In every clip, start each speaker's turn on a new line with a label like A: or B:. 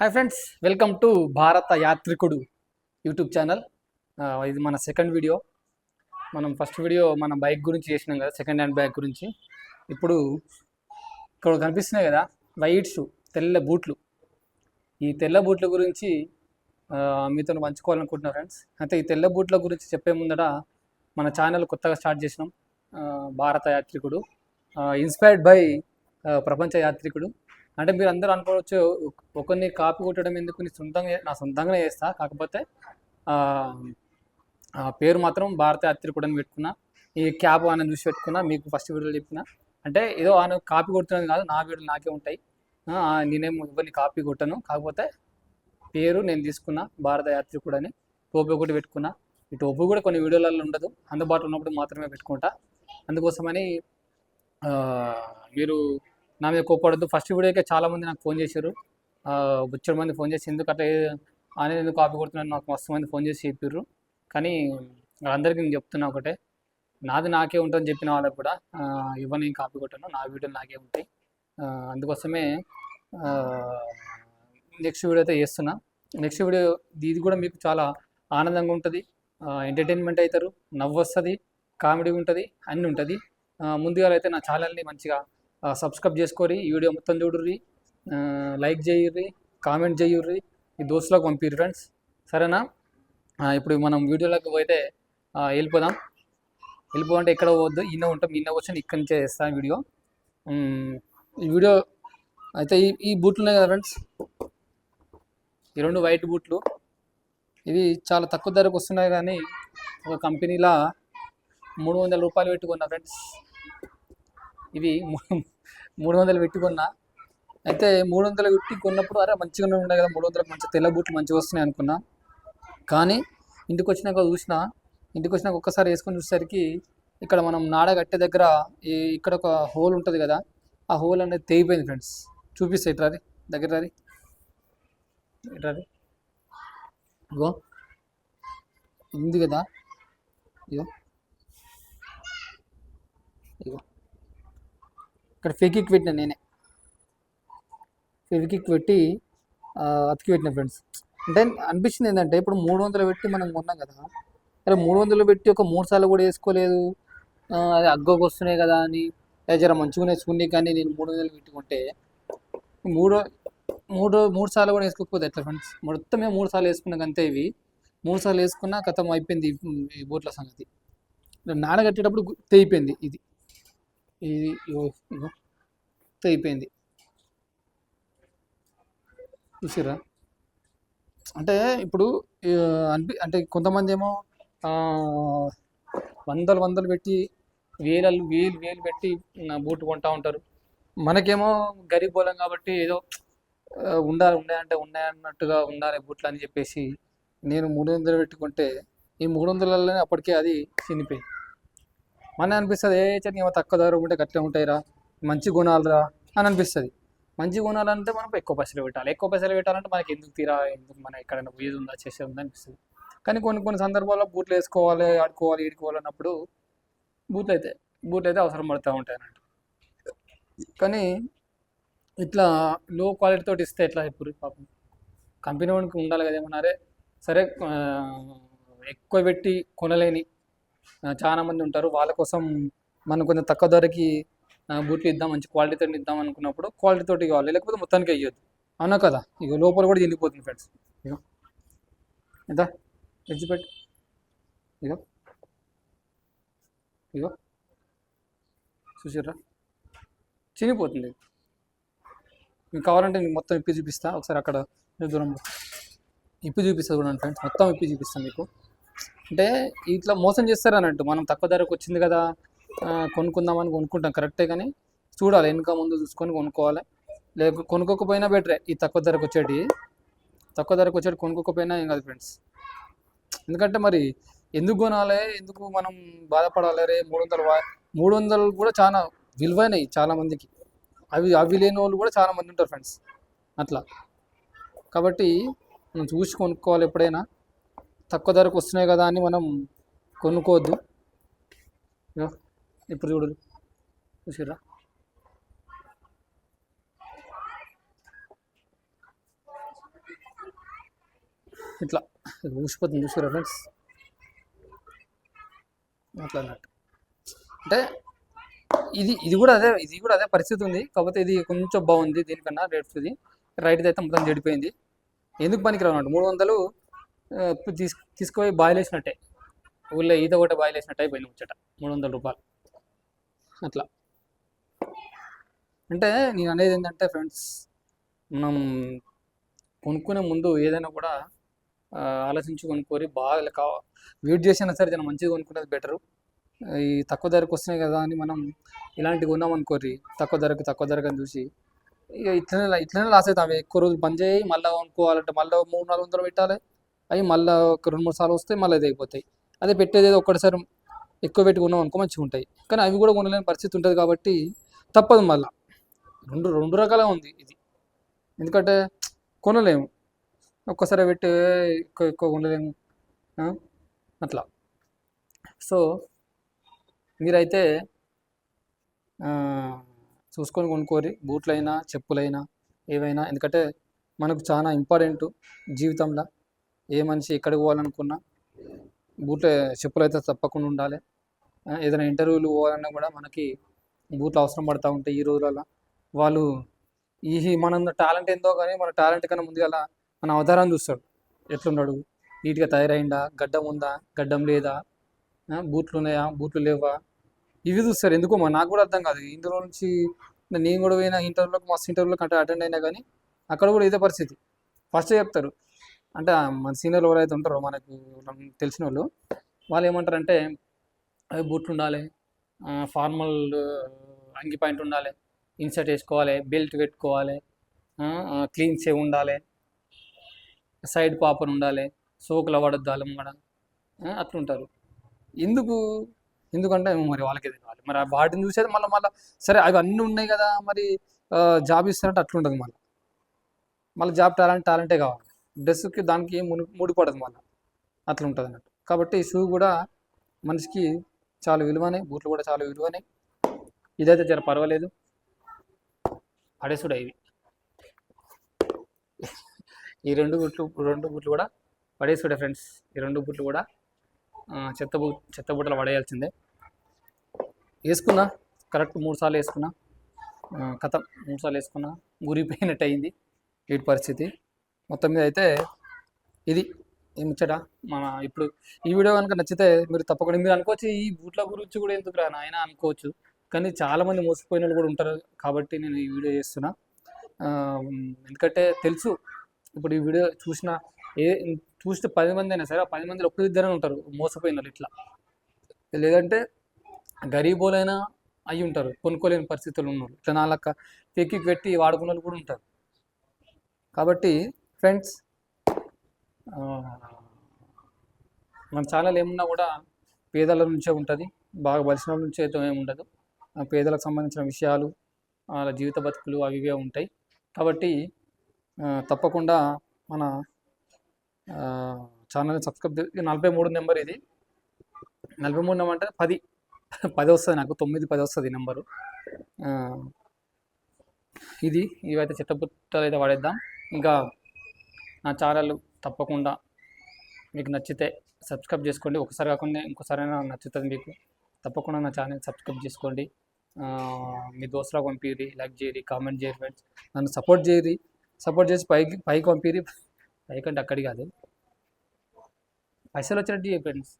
A: Hi friends welcome to భారత యాత్రికుడు YouTube channel ఇది మన సెకండ్ వీడియో మనం ఫస్ట్ వీడియో మన బైక్ గురించి చేసినాం కదా సెకండ్ హ్యాండ్ బైక్ గురించి. ఇప్పుడు ఇక్కడ కనిపిస్తున్నాయి కదా వైట్ షూ తెల్ల బూట్లు. ఈ తెల్ల బూట్ల గురించి మీతో పంచుకోవాలనుకుంటున్నా ఫ్రెండ్స్ అయితే ఈ తెల్ల బూట్ల గురించి చెప్పే ముందట మన ఛానల్ కొత్తగా స్టార్ట్ చేసినాం. భారత యాత్రికుడు ఇన్స్పైర్డ్ బై ప్రపంచ యాత్రికుడు. అంటే మీరు అందరూ అనుకోవచ్చు ఒకరిని కాపీ కొట్టడం ఎందుకు నీ సొంతంగా నా సొంతంగానే చేస్తా? కాకపోతే ఆ, పేరు మాత్రం భారత యాత్రికుడు అని పెట్టుకున్నా ఈ క్యాబ్ అని చూసి పెట్టుకున్నా మీకు ఫస్ట్ వీడియోలో చెప్పిన. అంటే ఏదో ఆయన కాపీ కొడుతున్నది కాదు నా వీడియోలు నాకే ఉంటాయి. నేనేమో నేనేం కాపీ కొట్టను. కాకపోతే పేరు నేను తీసుకున్నా భారత యాత్రికుడు అని టోపీ ఒకటి పెట్టుకున్నా. ఈ టోపీ కూడా కొన్ని వీడియోలలో ఉండదు. అందుబాటులో ఉన్నప్పుడు మాత్రమే పెట్టుకుంటా. అందుకోసమని మీరు నా మీద కోపడద్దు ఫస్ట్ వీడియోకే చాలా మంది నాకు ఫోన్ చేశారు. బుచ్చడి మంది ఫోన్ చేసి ఎందుకంటే అనేది ఎందుకు కాపీ కొడుతున్నాను నాకు మస్తు మంది ఫోన్ చేసి చెప్పారు కానీ వాళ్ళందరికీ నేను చెప్తున్నా ఒకటే. నాది నాకే ఉంటుందని చెప్పిన వాళ్ళకి కూడా ఇవ్వని నేను కాపీ కొట్టాను. నా వీడియోలు నాకే ఉంటాయి. అందుకోసమే నెక్స్ట్ వీడియో అయితే చేస్తున్నా. నెక్స్ట్ వీడియో ఇది కూడా మీకు చాలా ఆనందంగా ఉంటుంది. ఎంటర్టైన్మెంట్ అవుతారు. నవ్వు వస్తుంది కామెడీ ఉంటుంది. అన్నీ ఉంటుంది. ముందుగా అయితే నా ఛానల్ని మంచిగా సబ్స్క్రైబ్ చేసుకొని ఈ వీడియో మొత్తం చూడుర్రి. లైక్ చేయుర్రి కామెంట్ చేయుర్రి. ఈ దోస్తులకు పంపిరు ఫ్రెండ్స్ సరేనా? ఇప్పుడు మనం వీడియోలోకి పోతే వెళ్ళిపోదాం. వెళ్ళిపోవంటే ఎక్కడ పోవద్దు. ఇన్న ఉంటాం ఇన్న వచ్చి ఇక్కడి నుంచే చేస్తాను వీడియో. ఈ వీడియో అయితే ఈ ఈ బూట్లు ఉన్నాయి కదా ఫ్రెండ్స్ ఈ రెండు వైట్ బూట్లు. ఇవి చాలా తక్కువ ధరకు వస్తున్నాయి కానీ ఒక కంపెనీలా మూడు వందల రూపాయలు పెట్టుకున్నా ఫ్రెండ్స్ ఇవి మూడు వందలు పెట్టుకున్నా. అయితే మూడు వందలు పెట్టి కొన్నప్పుడు అరే మంచిగానే ఉన్నాయి కదా మూడు వందలకు మంచి తెల్ల బూట్లు మంచిగా వస్తున్నాయి అనుకున్నా. కానీ ఇంటికి వచ్చినాక చూసిన ఇంటికి వచ్చినాక ఒక్కసారి వేసుకొని చూసేసరికి ఇక్కడ మనం నాడ కట్టే దగ్గర ఈ ఇక్కడ ఒక హోల్ ఉంటుంది కదా ఆ హోల్ అనేది తెగిపోయింది ఫ్రెండ్స్. చూపిస్తే ఇట్లా దగ్గర రీ ఇట్లా ఇగో ఉంది కదా. ఇగో ఇగో ఇక్కడ ఫెకిక్ పెట్టిన నేనే. ఫెవికిక్ పెట్టి అతికి పెట్టిన ఫ్రెండ్స్ అంటే అనిపించింది ఏంటంటే ఇప్పుడు మూడు వందలు పెట్టి మనం కొన్నాం కదా అరే మూడు వందలు పెట్టి ఒక మూడు సార్లు కూడా వేసుకోలేదు. అది అగ్గోకి వస్తున్నాయి కదా అని "ఏ, జర మంచిగానే వేసుకుని కానీ నేను మూడు వందలు పెట్టుకుంటే మూడు మూడు మూడు సార్లు కూడా వేసుకోకపోతే ఎట్లా ఫ్రెండ్స్ మొత్తం మూడు సార్లు వేసుకున్నాక అంతే ఇవి. మూడు సార్లు వేసుకున్నా కథం అయిపోయింది ఈ- ఈ బూట్ల సంగతి. నానగట్టేటప్పుడు గు- తెగిపోయింది ఇది. ఇది అయిపోయింది. చూసిరా అంటే ఇప్పుడు అనిపి అంటే కొంతమంది ఏమో వందలు వందలు పెట్టి వేలలు వేలు వేలు పెట్టి బూట్ కొంటా ఉంటారు. మనకేమో గరీబ్ బోలం కాబట్టి ఏదో ఉండాలి ఉన్నాయంటే ఉన్నాయన్నట్టుగా ఉండాలి బూట్లు అని చెప్పేసి నేను మూడు వందలు పెట్టుకుంటే ఈ మూడు వందలలోనే అప్పటికే అది చినిపోయి మన అనిపిస్తుంది ఏ చట్నీ ఏమో తక్కువ ధర ఉంటే గట్లే ఉంటాయిరా మంచి గుణాలురా అని అనిపిస్తుంది. మంచి గుణాలంటే మనం ఎక్కువ పైసలు పెట్టాలి. ఎక్కువ పైసలు పెట్టాలంటే మనకి ఎందుకు తీరా ఎందుకు మన ఎక్కడైనా పోయేది ఉందా చేసేది ఉందా అనిపిస్తుంది. కానీ కొన్ని కొన్ని సందర్భాల్లో బూట్లు వేసుకోవాలి ఆడుకోవాలి ఈడుకోవాలి అన్నప్పుడు బూట్లు అయితే బూట్లు అయితే అవసరం పడుతూ ఉంటాయి అన్నట్టు. కానీ ఇట్లా లో క్వాలిటీ తోటి ఇస్తే ఎట్లా ఇప్పుడు పాపం. కంపెనీ వాడికి ఉండాలి కదా ఏమన్నారే సరే ఎక్కువ పెట్టి కొనలేని చాలామంది చాలా మంది ఉంటారు. వాళ్ళ కోసం మనం కొంచెం తక్కువ ధరకి బూట్లు ఇద్దాం మంచి క్వాలిటీతో ఇద్దాం అనుకున్నప్పుడు క్వాలిటీ తోటి కావాలి లేకపోతే మొత్తానికి అయ్యొద్దు అవునా కదా? ఇక లోపల కూడా ఎండిపోతుంది ఫ్రెండ్స్. ఇక ఎంత తెచ్చిపెట్టు ఇక ఇక చూసారా చినిపోతుంది మీకు కావాలంటే నేను మొత్తం ఇప్పి చూపిస్తా. ఒకసారి అక్కడ దూరం ఇప్పి చూపిస్తా చూడండి ఫ్రెండ్స్. మొత్తం ఇప్పి చూపిస్తాను మీకు. అంటే ఇట్లా మోసం చేస్తారు అన్నట్టు మనం తక్కువ ధరకు వచ్చింది కదా కొనుక్కుందామని కొనుక్కుంటాం. కరెక్టే కానీ చూడాలి. వెనుక ముందు చూసుకొని కొనుక్కోవాలి. లేక కొనుక్కోకపోయినా బెటరే ఈ తక్కువ ధరకు వచ్చేటి. తక్కువ ధరకు వచ్చేటి కొనుక్కోకపోయినా ఏం కాదు ఫ్రెండ్స్. ఎందుకంటే మరి ఎందుకు కొనాలి? ఎందుకు మనం బాధపడాలి రే? మూడు వందలు మూడు వందలు కూడా చాలా విలువైనవి చాలామందికి అవి అవి లేని వాళ్ళు కూడా చాలామంది ఉంటారు ఫ్రెండ్స్. అట్లా. కాబట్టి మనం చూసి కొనుక్కోవాలి ఎప్పుడైనా. తక్కువ ధరకు వస్తున్నాయి కదా అని మనం కొనుక్కోవద్దు. ఇప్పుడు చూడు. చూసిరా ఇట్లా ఊసిపోతుంది చూసారా ఫ్రెండ్స్? అట్లా అన్నట్టు అంటే ఇది ఇది కూడా అదే ఇది కూడా అదే పరిస్థితి ఉంది. కాకపోతే ఇది కొంచెం బాగుంది దీనికన్నా రేట్ది రైట్ అయితే మొత్తం చెడిపోయింది. ఎందుకు పనికిరావు అన్నట్టు? మూడు వందలు తీసుకు తీసు తీసుకుపోయి బాయిల్ వేసినట్టే ఊళ్ళో ఈత కూడా బాయిల్ వేసినట్టే అయిపోయింది ముచ్చట. మూడు వందల రూపాయలు. అట్లా. అంటే నేను అనేది ఏంటంటే ఫ్రెండ్స్ మనం కొనుక్కునే ముందు ఏదైనా కూడా ఆలోచించి కొనుక్కోరి బాగా కా వెయిట్ చేసినా సరే జనం మంచిగా కొనుక్కునేది బెటరు. ఈ తక్కువ ధరకు వస్తున్నాయి కదా అని మనం ఇలాంటివి కొన్నాం అనుకోరి తక్కువ ధరకు తక్కువ ధరకు అని చూసి ఇక ఇట్లనే ఇట్లనే లాస్ అవుతాం. అవి ఎక్కువ రోజులు పని చేయి మళ్ళీ కొనుక్కోవాలంటే మళ్ళీ మూడు నాలుగు వందలు పెట్టాలి. అవి మళ్ళీ ఒక రెండు మూడు సార్లు వస్తాయి మళ్ళీ అది అయిపోతాయి అదే పెట్టేది ఏదో ఒక్కటిసారి ఎక్కువ పెట్టి కొన్నాం అనుకో మంచిగా ఉంటాయి. కానీ అవి కూడా కొనలేని పరిస్థితి ఉంటుంది కాబట్టి తప్పదు మళ్ళీ. రెండు రెండు రకాలుగా ఉంది ఇది. ఎందుకంటే కొనలేము. ఒక్కసారి పెట్టి ఎక్కువ ఎక్కువ కొనలేము. అట్లా. సో మీరైతే చూసుకొని కొనుక్కోరి. బూట్లైనా చెప్పులైనా ఏవైనా. ఎందుకంటే మనకు చాలా ఇంపార్టెంట్ జీవితంలో. ఏ మనిషి ఎక్కడికి పోవాలనుకున్నా బూట్ల చెప్పులు అయితే తప్పకుండా ఉండాలి. ఏదైనా ఇంటర్వ్యూలు పోవాలన్నా కూడా మనకి బూట్లు అవసరం పడుతూ ఉంటాయి ఈ రోజులలో వాళ్ళు ఈ మన టాలెంట్ ఏందో కానీ మన టాలెంట్ కన్నా ముందుగా మన అవతారం చూస్తాడు. ఎట్లున్నాడు? నీట్గా తయారైందా? గడ్డం ఉందా? గడ్డం లేదా? బూట్లు ఉన్నాయా? బూట్లు లేవా? ఇవి చూస్తారు. ఎందుకో నాకు కూడా అర్థం కాదు. ఇందులో నుంచి నేను కూడా పోయిన ఇంటర్వ్యూలకు మస్తు ఇంటర్వ్యూలకు అంటే అటెండ్ అయినా కానీ అక్కడ కూడా ఇదే పరిస్థితి. ఫస్ట్ చెప్తారు. అంటే మన సీనియర్లు ఎవరైతే ఉంటారో మనకు తెలిసిన వాళ్ళు వాళ్ళు ఏమంటారంటే అవి బూట్లు ఉండాలి ఫార్మల్ అంగి పాయింట్ ఉండాలి ఇన్సర్ట్ వేసుకోవాలి బెల్ట్ పెట్టుకోవాలి క్లీన్ సేవ్ ఉండాలి సైడ్ పాపర్ ఉండాలి సోకులు పడద్దు అల్లం కూడా. అట్లుంటారు. ఎందుకు? ఎందుకంటే ఏమో మరి వాళ్ళకే తెలియాలి మరి వాటిని చూసేది మళ్ళీ మళ్ళీ సరే అవి అన్నీ ఉన్నాయి కదా మరి జాబ్ ఇస్తారంటే అట్లుంటుంది మళ్ళీ. మళ్ళీ జాబ్ టాలెంట్ టాలెంటే కావాలి. డ్రెస్కి దానికి ఏం ముడి ముడిపడదు మళ్ళీ. అట్లా ఉంటుంది అన్నట్టు కాబట్టి షూ కూడా మనిషికి చాలా విలువనే బూట్లు కూడా చాలా విలువనే. ఇదైతే జర పర్వాలేదు. పడేసుడు ఇవి. ఈ రెండు బుట్లు రెండు బుట్లు కూడా పడేసుడే ఫ్రెండ్స్. ఈ రెండు బుట్లు కూడా చెత్త బు చెత్త బుట్టలు పడేయాల్సిందే. వేసుకున్నా కరెక్ట్ మూడు సార్లు వేసుకున్నా కథ మూడు సార్లు వేసుకున్నా గురిపోయినట్టు అయింది వీటి పరిస్థితి. మొత్తం మీద అయితే ఇది ఈ ముచ్చట. మన ఇప్పుడు ఈ వీడియో కనుక నచ్చితే మీరు తప్పకుండా మీరు అనుకోవచ్చు ఈ బూట్ల గురించి కూడా ఎందుకు రా నాయన అనుకోవచ్చు. కానీ చాలామంది మోసపోయిన వాళ్ళు కూడా ఉంటారు కాబట్టి నేను ఈ వీడియో చేస్తున్నా. ఎందుకంటే తెలుసు ఇప్పుడు ఈ వీడియో చూసిన ఏ చూస్తే పది మంది అయినా సరే ఆ పది మంది ఒక్క ఉంటారు మోసపోయిన వాళ్ళు ఇట్లా. లేదంటే గరీబోలైనా అయి ఉంటారు కొనుక్కోలేని పరిస్థితులు ఉన్నారు ఇట్లా నాలక్క పెక్కి పెట్టి వాడుకున్న వాళ్ళు కూడా ఉంటారు. కాబట్టి ఫ్రెండ్స్. మన ఛానల్ ఏమున్నా కూడా పేదల నుంచే ఉంటుంది. బాగా బలిసిన నుంచే నుంచి అయితే ఏమి ఉండదు. పేదలకు సంబంధించిన విషయాలు వాళ్ళ జీవిత బతుకులు అవి ఇవే ఉంటాయి. కాబట్టి తప్పకుండా మన ఛానల్ని సబ్స్క్రైబ్ చే- నలభై మూడు నెంబర్ ఇది. నలభై మూడు నెంబర్ అంటే పది. పది వస్తుంది నాకు తొమ్మిది పది వస్తుంది ఈ నెంబరు. ఇది ఇవైతే చిట్టపుట్టలు అయితే వాడేద్దాం. ఇంకా నా ఛానల్ తప్పకుండా మీకు నచ్చితే సబ్స్క్రైబ్ చేసుకోండి. ఒకసారి కాకుండా ఇంకోసారైనా నచ్చుతుంది మీకు తప్పకుండా నా ఛానల్ సబ్స్క్రైబ్ చేసుకోండి. మీ దోస్తులకు పంపిరి లైక్ చేయరి కామెంట్ చేయరు ఫ్రెండ్స్. నన్ను సపోర్ట్ చేయరి సపోర్ట్ చేసి పైకి పైకి పంపిరి. పైకంటే అక్కడి కాదు. పైసలు వచ్చినట్టు చేయ ఫ్రెండ్స్.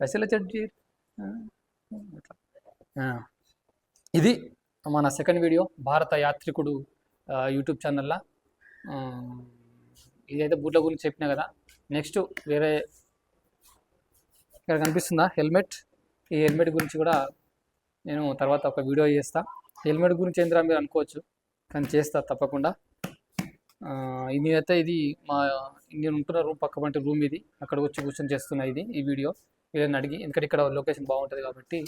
A: పైసలు వచ్చినట్టు చేయరు ఇది మన సెకండ్ వీడియో భారత యాత్రికుడు యూట్యూబ్ ఛానల్లో. ఇదైతే బూట్ల గురించి చెప్పినా కదా. నెక్స్ట్ వేరే ఇక్కడ కనిపిస్తుందా హెల్మెట్? ఈ హెల్మెట్ గురించి కూడా నేను తర్వాత ఒక వీడియో చేస్తా. హెల్మెట్ గురించి ఏంద్రా మీరు అనుకోవచ్చు కానీ చేస్తా తప్పకుండా. నేనైతే ఇది అయితే ఇది మా నేను ఉంటున్న రూమ్ పక్క పంటి రూమ్ ఇది. అక్కడ వచ్చి కూర్చొని చేస్తున్నా ఇది ఈ వీడియో. వీళ్ళని అడిగి ఎందుకంటే ఇక్కడ లొకేషన్ బాగుంటుంది కాబట్టి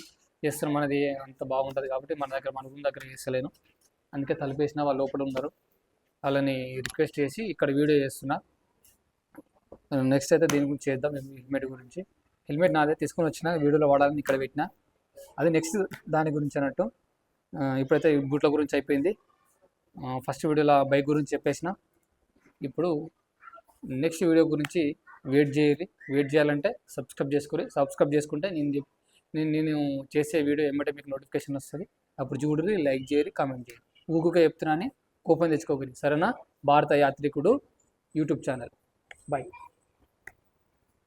A: చేస్తున్నాం మనది అంత బాగుంటుంది కాబట్టి మన దగ్గర మన రూమ్ దగ్గర చేస్తలేను. అందుకే తలుపేసిన వాళ్ళు లోపల ఉన్నారు వాళ్ళని రిక్వెస్ట్ చేసి ఇక్కడ వీడియో చేస్తున్నా. నెక్స్ట్ అయితే దీని గురించి చేద్దాం హెల్మెట్ గురించి. హెల్మెట్ నాదే తీసుకొని వచ్చిన వీడియోలో వాడాలని ఇక్కడ పెట్టిన. అది నెక్స్ట్ దాని గురించి అన్నట్టు. ఇప్పుడైతే బూట్ల గురించి అయిపోయింది. ఫస్ట్ వీడియోలో బైక్ గురించి చెప్పేసిన. ఇప్పుడు నెక్స్ట్ వీడియో గురించి వెయిట్ చేయాలి. వెయిట్ చేయాలంటే సబ్స్క్రైబ్ చేసుకుని సబ్స్క్రైబ్ చేసుకుంటే నేను నేను నేను చేసే వీడియో ఏమంటే మీకు నోటిఫికేషన్ వస్తుంది. అప్పుడు చూడరి లైక్ చేయరు కామెంట్ చేయరు ఊకుగా చెప్తున్నాను కూపన్ తెచ్చుకోగలిగి సరేనా? భారత యాత్రికుడు యూట్యూబ్ ఛానల్. బాయ్